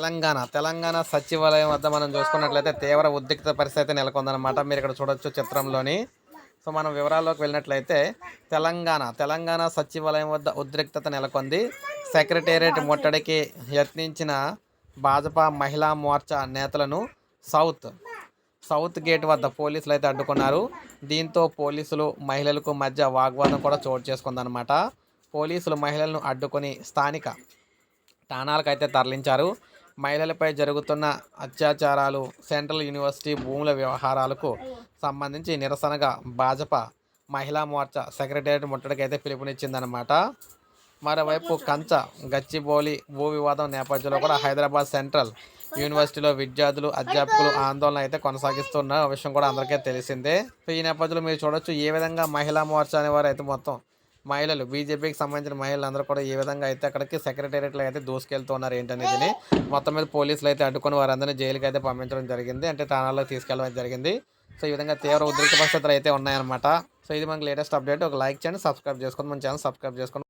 తెలంగాణ తెలంగాణ సచివాలయం వద్ద మనం చూసుకున్నట్లయితే తీవ్ర ఉద్రిక్త పరిస్థితి నెలకొందనమాట మీరు ఇక్కడ చూడొచ్చు చిత్రంలోని. సో మనం వివరాల్లోకి వెళ్ళినట్లయితే తెలంగాణ తెలంగాణ సచివాలయం వద్ద ఉద్రిక్తత నెలకొంది. సెక్రటేరియట్ ముట్టడికి యత్నించిన భాజపా మహిళా మోర్చా నేతలను సౌత్ సౌత్ గేట్ వద్ద పోలీసులు అయితే అడ్డుకున్నారు. దీంతో పోలీసులు మహిళలకు మధ్య వాగ్వాదం కూడా చోటు చేసుకుందనమాట పోలీసులు మహిళలను అడ్డుకొని స్థానిక ఠాణాలకు అయితే తరలించారు. మహిళలపై జరుగుతున్న అత్యాచారాలు సెంట్రల్ యూనివర్సిటీ భూముల వ్యవహారాలకు సంబంధించి నిరసనగా భాజపా మహిళా మోర్చా సెక్రటేరియట్ ముట్టడికైతే పిలుపునిచ్చిందనమాట మరోవైపు కంచ గచ్చిబౌలి భూ వివాదం నేపథ్యంలో కూడా హైదరాబాద్ సెంట్రల్ యూనివర్సిటీలో విద్యార్థులు అధ్యాపకులు ఆందోళన అయితే కొనసాగిస్తున్న విషయం కూడా అందరికీ తెలిసిందే. సో ఈ నేపథ్యంలో మీరు చూడొచ్చు ఏ విధంగా మహిళా మోర్చా అనేవారు అయితే మొత్తం మహిళలు బీజేపీకి సంబంధించిన మహిళలు అందరూ కూడా ఏ విధంగా అయితే అక్కడికి సెక్రటేరియట్లో అయితే దూసుకెళ్తున్నారు ఏంటనేది మొత్తం మీద పోలీసులు అయితే అడ్డుకొని వారందరినీ జైలుకి అయితే పంపించడం జరిగింది. అంటే ఠాణాలో తీసుకెళ్ళడం జరిగింది. సో ఈ విధంగా తీవ్ర ఉద్రిక్త పరిస్థితులు అయితే ఉన్నాయన్నమాట. సో ఇది మనకి లేటెస్ట్ అప్డేట్. ఒక లైక్ చేయండి సబ్స్క్రైబ్ చేసుకోండి మన ఛానల్ సబ్స్క్రైబ్ చేసుకోండి